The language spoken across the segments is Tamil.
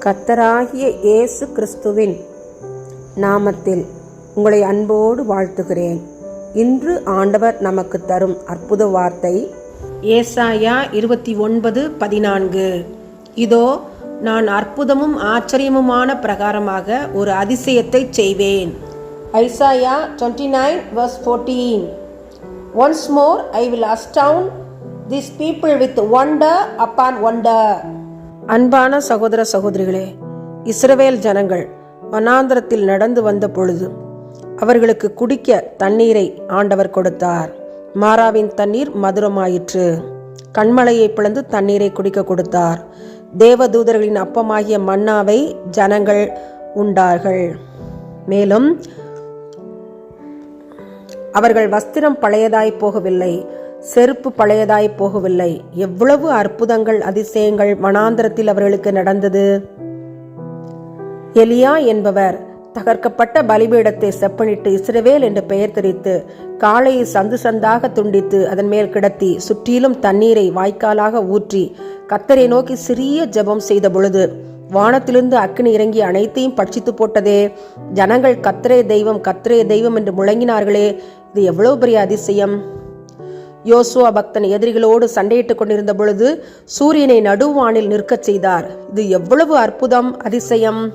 கத்தராகிய இயேசு கிறிஸ்துவின் நாமத்தில் உங்களை அன்போடு வாழ்த்துகிறேன். இன்று ஆண்டவர் நமக்கு தரும் அற்புத வார்த்தை ஏசாயா இருபத்தி ஒன்பது பதினான்கு. இதோ நான் அற்புதமும் ஆச்சரியமுமான பிரகாரமாக ஒரு அதிசயத்தை செய்வேன். Isaiah twenty nine verse fourteen once more I will astound this people with wonder upon wonder அன்பான சகோதர சகோதரிகளே இஸ்ரவேல் ஜனங்கள் வனாந்திரத்தில் நடந்து வந்த பொழுது அவர்களுக்கு குடிக்க தண்ணீரை ஆண்டவர் கொடுத்தார். மாறாவின் தண்ணீர் மதுரமாயிற்று. கண்மலையை பிளந்து தண்ணீரை குடிக்க கொடுத்தார். தேவதூதர்களின் அப்பமாகிய மன்னாவை ஜனங்கள் உண்டார்கள். மேலும் அவர்கள் வஸ்திரம் பழையதாய் போகவில்லை. செருப்பு பழையதாய் போகவில்லை. எவ்வளவு அற்புதங்கள் அதிசயங்கள் மனாந்திரத்தில் அவர்களுக்கு நடந்தது? எலியா என்பவர் தகர்க்கப்பட்ட பலிபீடத்தை செப்பனிட்டு இஸ்ரவேல் என்று பெயர் தெரித்து காளையை சந்து சந்தாக துண்டித்து அதன் மேல் கிடத்தி சுற்றிலும் தண்ணீரை வாய்க்காலாக ஊற்றி கத்தரை நோக்கி சிறிய ஜெபம் செய்த பொழுது வானத்திலிருந்து அக்கினி இறங்கி அனைத்தையும் பட்சித்து போட்டதே. ஜனங்கள் கத்திரே தெய்வம் கத்திரே தெய்வம் என்று முழங்கினார்களே. இது எவ்வளவு பெரிய அதிசயம்? யோசுவா பக்தன் எதிரிகளோடு சண்டையிட்டுக் கொண்டிருந்த பொழுது சூரியனை நடுவானில் நிற்கச் செய்தார். இது எவ்வளவு அற்புதம் அதிசயம்.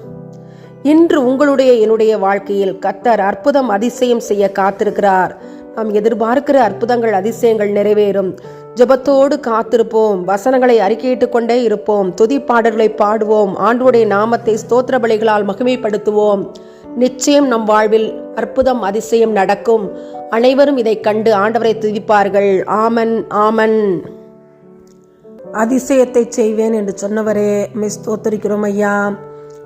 இன்று உங்களுடைய என்னுடைய வாழ்க்கையில் கத்தர் அற்புதம் அதிசயம் செய்ய காத்திருக்கிறார். நாம் எதிர்பார்க்கிற அற்புதங்கள் அதிசயங்கள் நிறைவேறும். ஜெபத்தோடு காத்திருப்போம். வசனங்களை அறிக்கையிட்டுக் கொண்டே இருப்போம். துதிப்பாடல்களை பாடுவோம். ஆண்டோடைய நாமத்தை ஸ்தோத்திர பலிகளால் மகிமைப்படுத்துவோம். நிச்சயம் நம் வாழ்வில் அற்புதம் அதிசயம் நடக்கும். அனைவரும் இதை கண்டு ஆண்டவரை துதிப்பார்கள். ஆமன் ஆமன். அதிசயத்தை செய்வேன் என்று சொன்னவரே மிஸ் தோத்தரிக்கிறோம் ஐயா.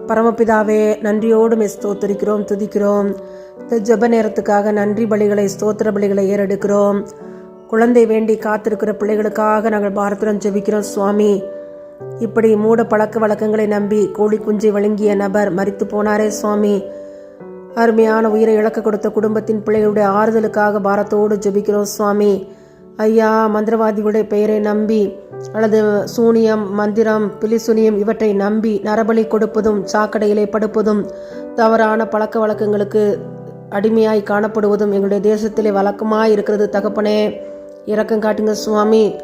பரமபிதாவே நன்றியோடு மிஸ் தோத்திருக்கிறோம் துதிக்கிறோம். இந்த ஜெப நேரத்துக்காக நன்றி பலிகளை ஸ்தோத்திர பலிகளை ஏறெடுக்கிறோம். குழந்தை வேண்டி காத்திருக்கிற பிள்ளைகளுக்காக நாங்கள் பாரத்துடன் ஜெபிக்கிறோம் சுவாமி. இப்படி மூட பழக்க வழக்கங்களை நம்பி கோழி குஞ்சை வழங்கிய நபர் மறித்து போனாரே சுவாமி. அருமையான உயிரை இழக்க கொடுத்த குடும்பத்தின் பிள்ளைகளுடைய ஆறுதலுக்காக பாரத்தோடு ஜெபிக்கிறோம் சுவாமி. ஐயா மந்திரவாதிகளுடைய பெயரை நம்பி அல்லது சூனியம் மந்திரம் பிலிசுனியம் இவற்றை நம்பி நரபலி கொடுப்பதும் சாக்கடையிலே படுப்பதும் தவறான பழக்க வழக்கங்களுக்கு அடிமையாய் காணப்படுவதும் எங்களுடைய தேசத்திலே வழக்கமாக இருக்கிறது தகப்பனே. இறக்கம் காட்டுங்க சுவாமி.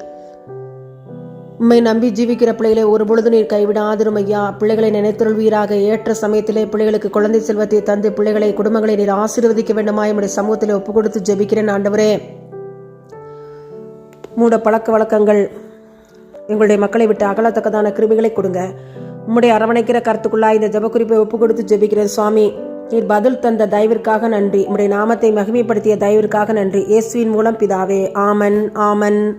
உம்மை நம்பி ஜீவிக்கிற பிள்ளைகளை ஒரு பொழுது நீர் கைவிடாதிரும் ஐயா. பிள்ளைகளை நினைத்தருள்வீராக. ஏற்ற சமயத்திலே பிள்ளைகளுக்கு குழந்தை செல்வத்தை தந்து பிள்ளைகளை குடும்பங்களை நீர் ஆசீர்வதிக்க வேண்டுமா என்னுடைய சமூகத்தில் ஒப்பு கொடுத்து ஜெபிக்கிறேன் ஆண்டவரே. மூட பழக்க வழக்கங்கள் எங்களுடைய மக்களை விட்டு அகலத்தக்கதான கிருபிகளை கொடுங்க. உம்முடைய அரவணைக்கிற கருத்துக்குள்ளா இந்த ஜெப குறிப்பை ஒப்பு கொடுத்து ஜெபிக்கிறேன் சுவாமி. நீர் பதில் தந்த தயவிற்காக நன்றி. உம்முடைய நாமத்தை மகிமைப்படுத்திய தயவிற்காக நன்றி. இயேசுவின் மூலம் பிதாவே. ஆமன் ஆமன்.